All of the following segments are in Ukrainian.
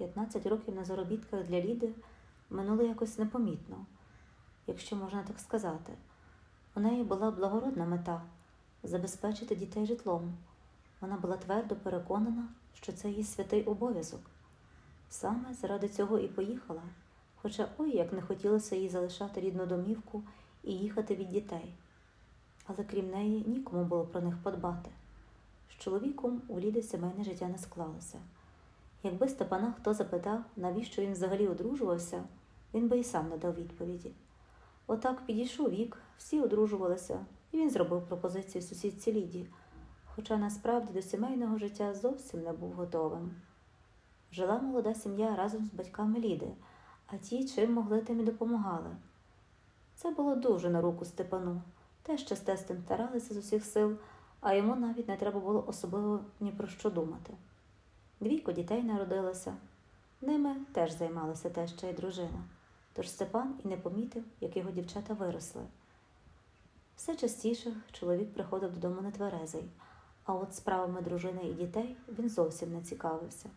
15 років на заробітках для Ліди минуло якось непомітно, якщо можна так сказати. У неї була благородна мета забезпечити дітей житлом. Вона була твердо переконана, що це її святий обов'язок. Саме заради цього і поїхала, хоча ой як не хотілося їй залишати рідну домівку і їхати від дітей. Але крім неї нікому було про них подбати. З чоловіком у Ліди сімейне життя не склалося. Якби Степана хто запитав, навіщо він взагалі одружувався, він би і сам не дав відповіді. Отак підійшов вік, всі одружувалися, і він зробив пропозицію сусідці Ліді, хоча насправді до сімейного життя зовсім не був готовим. Жила молода сім'я разом з батьками Ліди, а ті, чим могли, тим і допомагали. Це було дуже на руку Степану. Теж часто з тим старалися з усіх сил, а йому навіть не треба було особливо ні про що думати. Двійко дітей народилося. Ними теж займалася теща і дружина. Тож Степан і не помітив, як його дівчата виросли. Все частіше чоловік приходив додому нетверезий, а от справами дружини і дітей він зовсім не цікавився.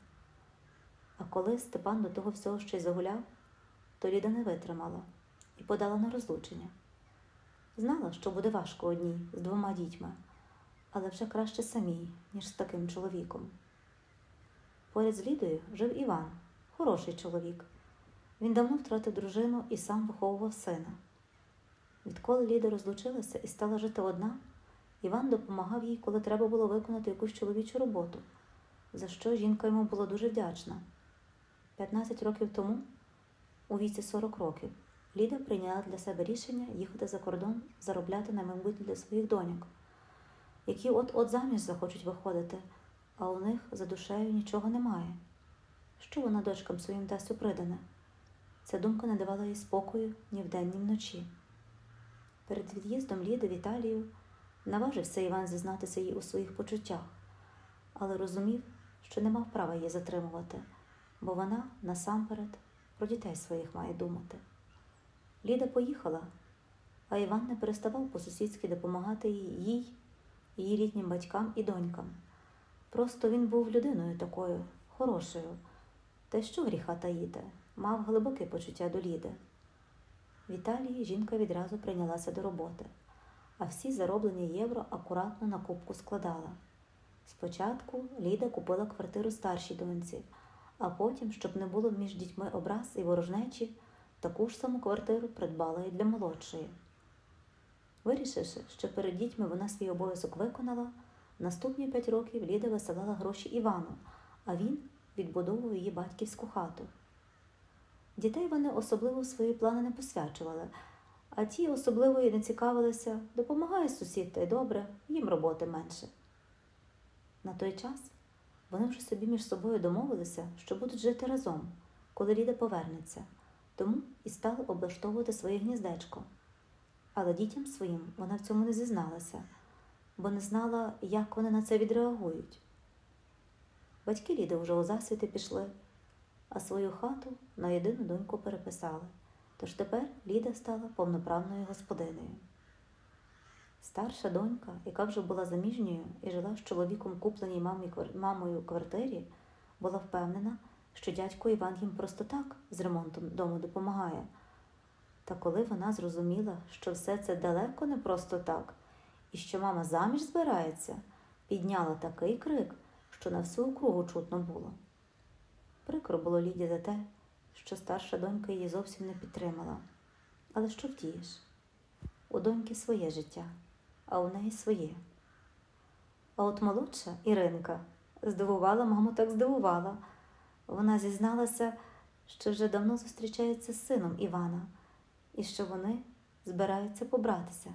А коли Степан до того всього ще й загуляв, то Ліда не витримала і подала на розлучення. Знала, що буде важко одній з двома дітьми, але вже краще самій, ніж з таким чоловіком. Поряд з Лідою жив Іван, хороший чоловік. Він давно втратив дружину і сам виховував сина. Відколи Ліда розлучилася і стала жити одна, Іван допомагав їй, коли треба було виконати якусь чоловічу роботу, за що жінка йому була дуже вдячна. 15 років тому, у віці 40 років, Ліда прийняла для себе рішення їхати за кордон заробляти на майбутнє для своїх доньок, які от-от заміж захочуть виходити, а у них за душею нічого немає. Що вона дочкам своїм дасть у придане? Ця думка не давала їй спокою ні вдень, ні вночі. Перед від'їздом Ліди в Італію наважився Іван зізнатися їй у своїх почуттях, але розумів, що не мав права її затримувати, бо вона насамперед про дітей своїх має думати. Ліда поїхала, а Іван не переставав по-сусідськи допомагати їй, їй, її літнім батькам і донькам. Просто він був людиною такою, хорошою, та що гріха таїти, мав глибоке почуття до Ліди. В Італії жінка відразу прийнялася до роботи, а всі зароблені євро акуратно на кубку складала. Спочатку Ліда купила квартиру старшій доньці, а потім, щоб не було між дітьми образ і ворожнечі, таку ж саму квартиру придбала і для молодшої. Вирішивши, що перед дітьми вона свій обов'язок виконала, наступні п'ять років Ліда висилала гроші Івану, а він відбудовував її батьківську хату. Дітей вони особливо в свої плани не посвячували, а ті особливо і не цікавилися, допомагає сусід, та й добре, їм роботи менше. На той час вони вже собі між собою домовилися, що будуть жити разом, коли Ліда повернеться, тому і стали облаштовувати своє гніздечко. Але дітям своїм вона в цьому не зізналася, бо не знала, як вони на це відреагують. Батьки Ліди вже у засвіти пішли, а свою хату на єдину доньку переписали. Тож тепер Ліда стала повноправною господинею. Старша донька, яка вже була заміжньою і жила з чоловіком купленій мамою квартирі, була впевнена, що дядько Іван їм просто так з ремонтом дому допомагає. Та коли вона зрозуміла, що все це далеко не просто так, і що мама заміж збирається, підняла такий крик, що на всю округу чутно було. Прикро було Ліді за те, що старша донька її зовсім не підтримала. Але що втієш? У доньки своє життя, а у неї своє. А от молодша Іринка здивувала маму так здивувала. Вона зізналася, що вже давно зустрічається з сином Івана і що вони збираються побратися.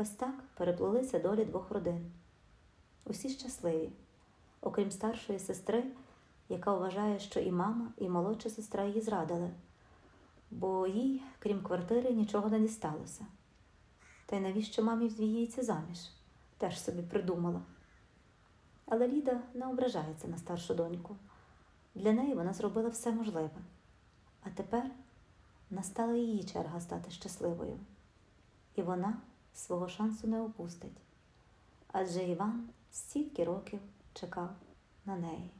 Ось так переплелися долі двох родин. Усі щасливі, окрім старшої сестри, яка вважає, що і мама, і молодша сестра її зрадили, бо їй, крім квартири, нічого не дісталося. Та й навіщо мамі вдвіється заміж? Теж собі придумала. Але Ліда не ображається на старшу доньку. Для неї вона зробила все можливе. А тепер настала її черга стати щасливою. І вона свого шансу не опустить. Адже Іван стільки років чекав на неї.